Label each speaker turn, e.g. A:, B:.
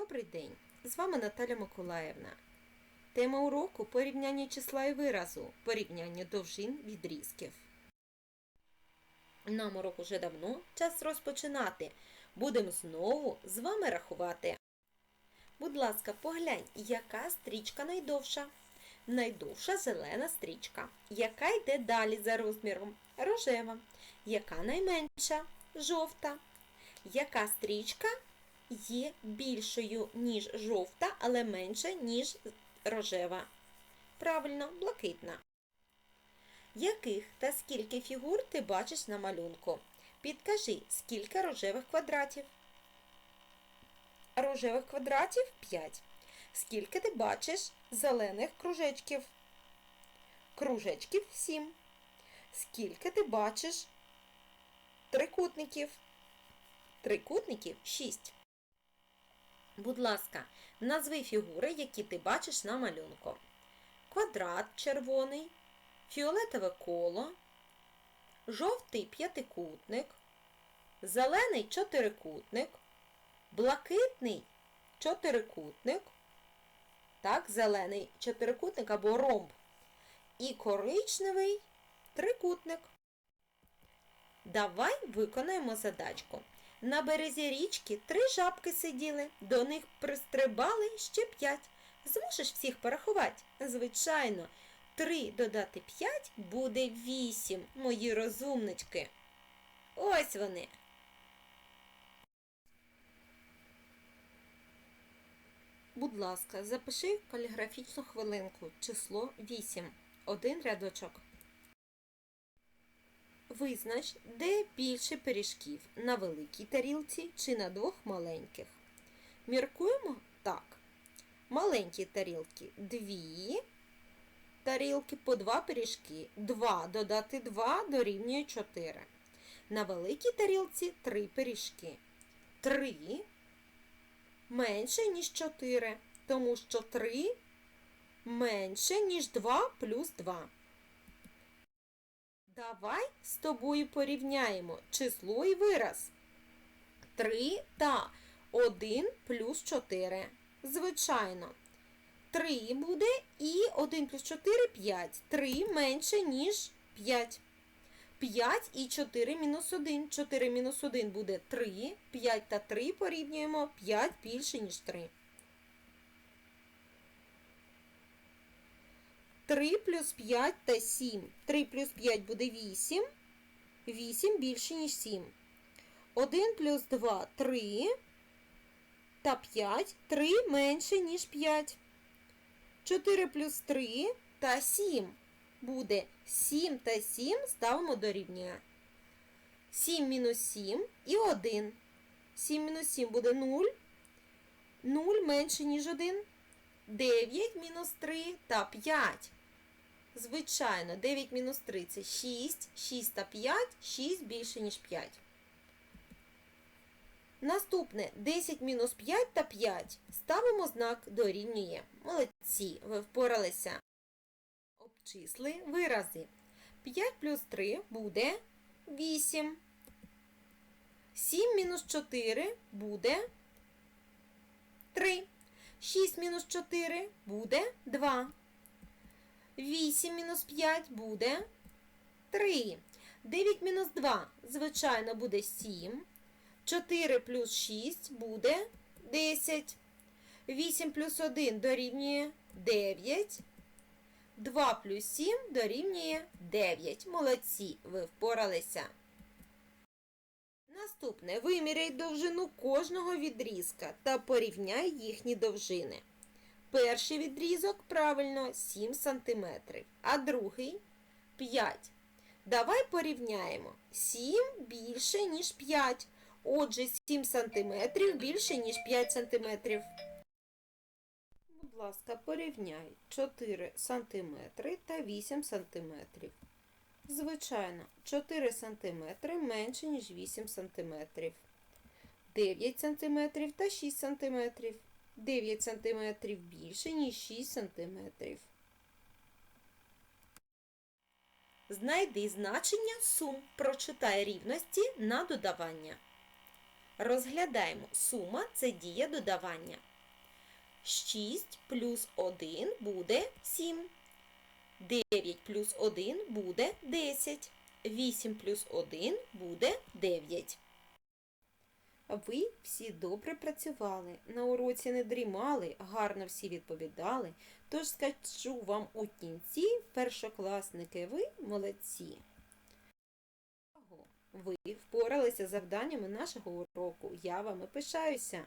A: Добрий день! З вами Наталя Миколаївна. Тема уроку порівняння числа і виразу, порівняння довжин відрізків. Нам урок уже давно, час розпочинати. Будемо знову з вами рахувати. Будь ласка, поглянь, яка стрічка найдовша? Найдовша зелена стрічка. Яка йде далі за розміром? Рожева. Яка найменша? Жовта. Яка стрічка є більшою, ніж жовта, але менша, ніж рожева? Правильно, блакитна. Яких та скільки фігур ти бачиш на малюнку? Підкажи, скільки рожевих квадратів? Рожевих квадратів 5. Скільки ти бачиш зелених кружечків? Кружечків 7. Скільки ти бачиш трикутників? Трикутників 6. Будь ласка, назви фігури, які ти бачиш на малюнку. Квадрат червоний, фіолетове коло, жовтий п'ятикутник, зелений чотирикутник, блакитний чотирикутник, так, зелений чотирикутник або ромб, і коричневий трикутник. Давай виконаємо задачку. На березі річки три жабки сиділи, до них пристрибали ще п'ять. Зможеш всіх порахувати? Звичайно, три додати п'ять буде вісім, мої розумнички. Ось вони. Будь ласка, запиши каліграфічну хвилинку число 8. Один рядочок. Визнач, де більше пиріжків на великій тарілці чи на двох маленьких. Міркуємо так. Маленькі тарілки дві тарілки по два пиріжки. 2 додати 2 дорівнює 4. На великій тарілці 3 пиріжки. 3 менше, ніж 4, тому що 3 менше, ніж 2 плюс 2. Давай з тобою порівняємо число і вираз. 3 та 1 плюс 4. Звичайно. 3 буде і 1 плюс 4 5. 3 менше, ніж 5. 5 і 4 мінус 1. 4 мінус 1 буде 3. 5 та 3 порівнюємо 5 більше, ніж 3. 3 плюс 5 та 7. 3 плюс 5 буде 8. 8 більше, ніж 7. 1 плюс 2 3. Та 5. 3 менше, ніж 5. 4 плюс 3 та 7 буде 7 та 7 ставимо до рівня. 7 мінус 7 і 1. 7 мінус 7 буде 0. 0 менше, ніж 1. 9 мінус 3 та 5. Звичайно, 9 мінус 3 це 6. 6 та 5, 6 більше, ніж 5. Наступне 10 мінус 5 та 5. Ставимо знак дорівнює. Молодці, ви впоралися. Обчисли вирази. 5 плюс 3 буде 8. 7 мінус 4 буде 3. 6 мінус 4 буде 2. 8 мінус 5 буде 3. 9 мінус 2, звичайно, буде 7. 4 плюс 6 буде 10. 8 плюс 1 дорівнює 9. 2 плюс 7 дорівнює 9. Молодці, ви впоралися. Наступне. Виміряй довжину кожного відрізка та порівняй їхні довжини. Перший відрізок правильно 7 см, а другий 5. Давай порівняємо. 7 більше, ніж 5. Отже, 7 см більше, ніж 5 см. Будь ласка, порівняй 4 см та 8 см. Звичайно, 4 см менше, ніж 8 см. 9 см та 6 см. 9 см більше, ніж 6 см. Знайди значення сум. Прочитай рівності на додавання. Розглядаємо. Сума це дія додавання. 6 плюс 1 буде 7. 9 плюс 1 буде 10. 8 плюс 1 буде 9. Ви всі добре працювали, на уроці не дрімали, гарно всі відповідали. Тож скажу вам у кінці, першокласники, ви молодці. Ви впоралися з завданнями нашого уроку. Я вами пишаюся.